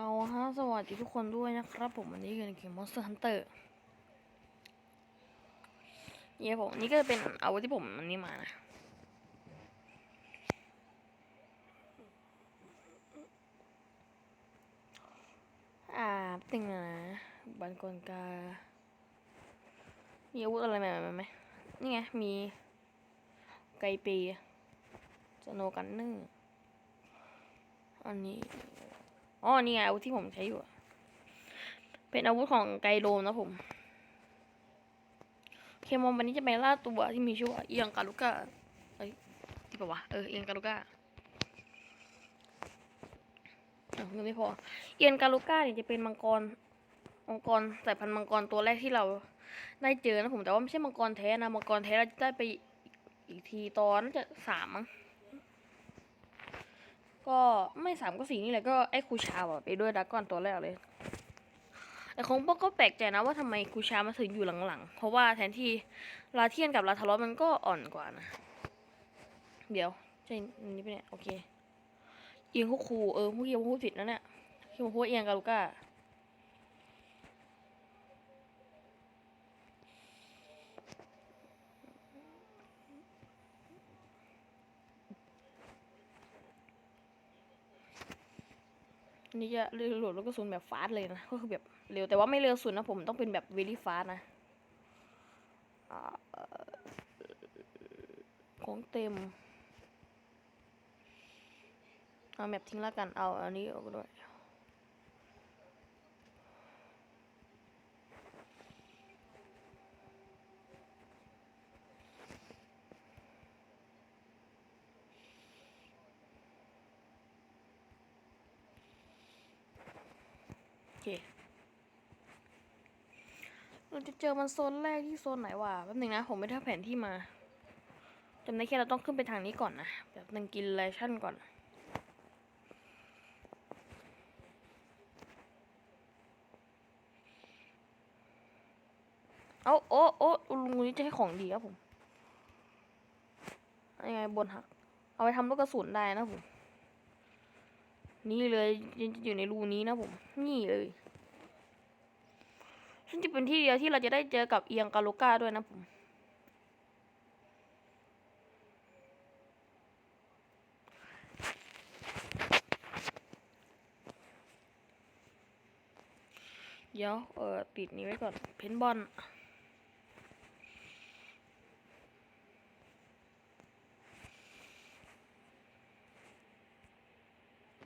เอาฮะสวัสดีทุกคนด้วยนะครับผมวันนี้เกมเกม Monster Hunter เนี่ยผมนี่ก็จะเป็นอาวุธที่ผมอันนี้มานะอ่าติงนะบันกลกามีอาวุธอะไรใหม่ๆไหมนี่ไงมีไกปีสโนกันเนอร์อันนี้ อ๋อนี่ไงอาวุธที่ผมใช้อยู่ เป็นอาวุธของไกโดนะผมเคมอนวันนี้จะไปล่าตัวที่มีชื่อว่าเอียงกาลุก้าเอ้ยที่ปะวะเออเอียงกาลุก้าอะยังไม่พอ เอียงกาลุก้าเนี่ยจะเป็นมังกรมังกรสายพันธุ์มังกรตัวแรกที่เราได้เจอนะผมแต่ว่าไม่ใช่มังกรแท้นะมังกรแท้เราจะได้ไปอีกทีตอนจะสามมั้ง ก็ไม่สามก็สี่นี่แหละก็ไอ้คูชาอะไปด้วยดราก้อนตัวแรกเลย แต่ของพวกก็แปลกใจนะว่าทำไมคูชามาถึงอยู่หลังๆ เพราะว่าแทนที่ลาเทียนกับลาทารอสมันก็อ่อนกว่านะ เดี๋ยวใช่นี่ไปเนี่ยโอเค เอียงคุกคูเออเมื่อกี้ผมพูดผิดนะเนี่ยที่ผมพูดเอียงกับลูก้า นี่จะเร็วโหลดแลูกกระสุนแบบฟาสเลยนะก็คือแบบเร็วแต่ว่าไม่เร็วสุดนะผมต้องเป็นแบบเวลี่ฟาสนะของเต็มเอาแมปทิ้งแล้วกันเอาอันนี้ออกด้วย เราจะเจอมันโซนแรกที่โซนไหนวะแป๊บนึงนะ ผมไม่ได้เอาแผนที่มาจำได้แค่เราต้องขึ้นไปทางนี้ก่อนนะแบบนึงกินเลชั่นก่อนเอาโอ้โอ้ลุงนี้จะให้ของดีครับผมยังไงบนหัก เอาไปทำลูกกระสุนได้นะผม นี่เลยอยู่ในรูนี้นะผม นี่เลย ซึ่งจะเป็นที่เดียวที่เราจะได้เจอกับเอียงกาโลกาด้วยนะผมเดี๋ยวเออปิดนี้ไว้ก่อน เพนบอลว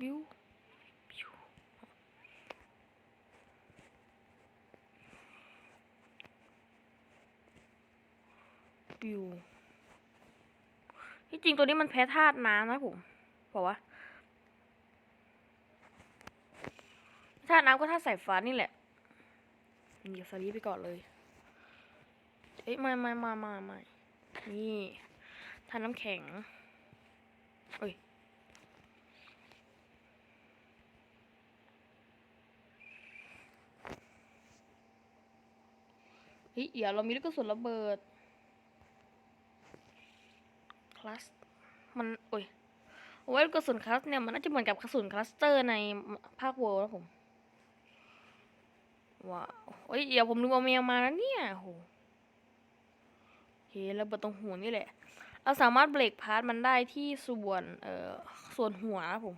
บิว บิวที่จริงตัวนี้มันแพ้ธาตุน้ำนะผมบอกว่าธาตุน้ำก็ธาตุสายฟ้านี่แหละเดี๋ยวสลีไปก่อนเลย เอ้ยไม่ไม่ม่ไม่ไม่นี่ธาตุน้ำแข็งเอ้ยเฮ้ยเดี๋ยวเรามีลูกกระสุนระเบิด คลัสมันโอ้ยโอ้ยกระสุนคลัสเนี่ยมันน่าจะเหมือนกับกระสุนคลัสเตอร์ในภาคเวิร์นะผมว้าวโอ้ยเดี๋ยวผมลืมเอาเมียมาแล้วเนี่ยโหเฮ้ระเบิดตรงหัวนี่แหละ เราสามารถเบรกพาร์ทมันได้ที่ส่วนเอ่อส่วนหัวนะผม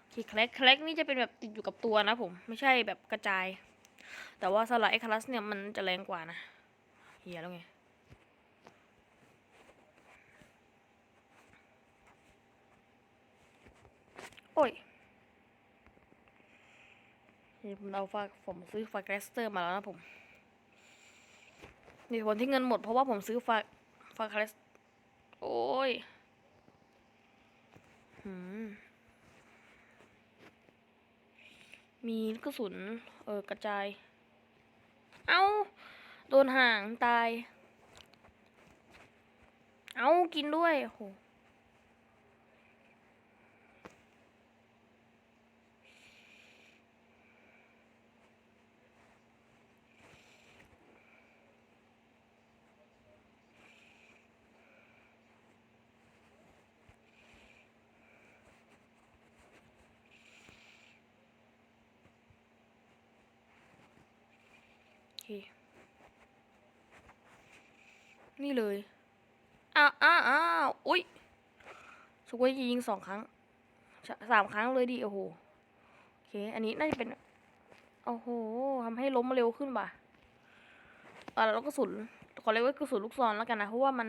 โอเคแคลกแคลกนี่จะเป็นแบบติดอยู่กับตัวนะผม ไม่ใช่แบบกระจาย แต่ว่าสลายเอ็กคลัสเนี่ยมันจะแรงกว่านะเฮียแล้วไง โอ้ยนี่ผมเอาฟาผมซื้อฟาแกรสเตอร์มาแล้วนะผม นี่ผลที่เงินหมดเพราะว่าผมซื้อฟาฟาแกรสโอ้ยหืมมีกระสุน เออกระจาย เอาโดนห่างตาย เอากินด้วยโห นี่เลย อ้าวอ้าวอ้าวอุ้ยสกวยยิงสองครั้งสามครั้งเลยดิโอ้โหโอเค อันนี้น่าจะเป็น โอ้โหทำให้ล้มเร็วขึ้นป่ะอ่าแล้วก็สุนขอเรียกว่ากระสุนลูกซองแล้วกันนะ เพราะว่ามัน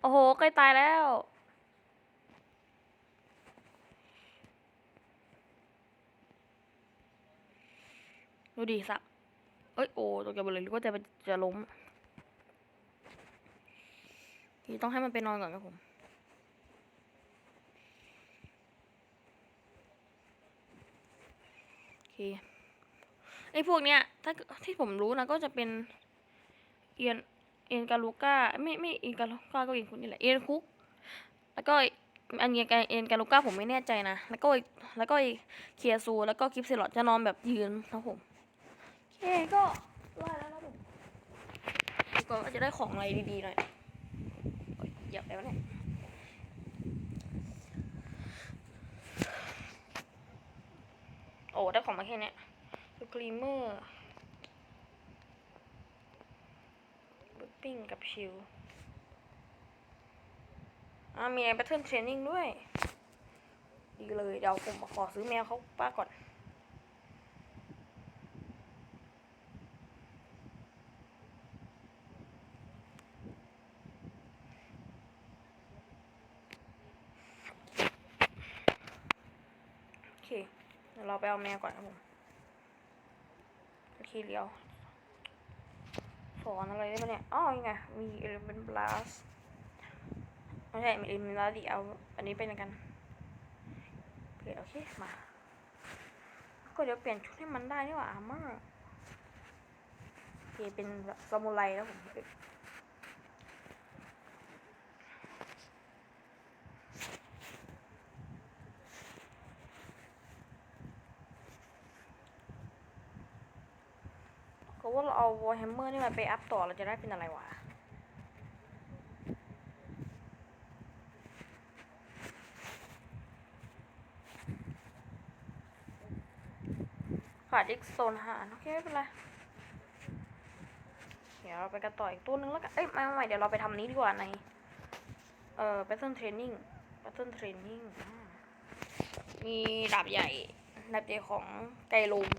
โอ้โห ใกล้ตายแล้ว ดูดิสับ เอ้ยโอ้ตกใจหมดเลยหรือว่าจะจะล้มนี่ต้องให้มันไปนอนก่อนครับผมโอเคไอ้พวกเนี้ยถ้าที่ผมรู้นะก็จะเป็นเอียนเอียนกาลูก้าไม่ไม่เอียนกาลูก้าก็เอียนคุกนี่แหละเอียนคุก แล้วก็อันเอียนเอียนกาลูก้าผมไม่แน่ใจนะแล้วก็แล้วก็อีกเคียซูแล้วก็กิฟเซลอดจะนอนแบบยืนครับผม โอก็ไล่แล้วนะผมแล้วก็จะได้ของอะไรดีๆหน่อยเหยียบไปวะเนี่ยโอ้ได้ของมาแค่เนี้ยคือกรีมเมอร์บุ๊ปิ้งกับชิลอ่ามีแบทเทิลเทรนนิ่งด้วย ดีเลย เดี๋ยวผมขอซื้อแมวเขาป้าก่อน เคเดี๋ยวเราไปเอาแมวก่อนครับผมโอเคเลี้ยวสอนอะไรได้ปะเนี่ยอ๋อยังไง มีเอลิเมนต์บลัสไม่ใช่มีเอลิเมนต์บลัสดิเอา อันนี้เป็นกันโอเคโอเค มา ก็เดี๋ยวเปลี่ยนชุดให้มันได้นี่หว่าอาร์เมอร์โอเคเป็นซามูไรแล้วผม เอาว่าเราเอลแฮมเมอร์นี่มาไปอัพต่อเราจะได้เป็นอะไรวะขาดอีกโซนหารโอเคไม่เป็นไรเดี๋ยวเราไปกันต่ออีกตัวนึงแล้วกัน เอ้ยไม่ไม่ไม่เดี๋ยวเราไปทำนี้ดีกว่าใน เอ่อ battle training battle training อ่ามีดาบใหญ่ดาบใหญ่ของไกลูม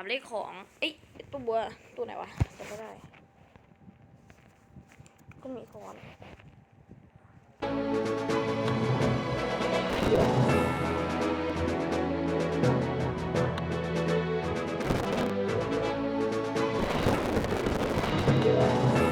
ามเลขของเอ้ยตัวบัวตัวไหนวะจะไม่ได้ก็มีคอนเ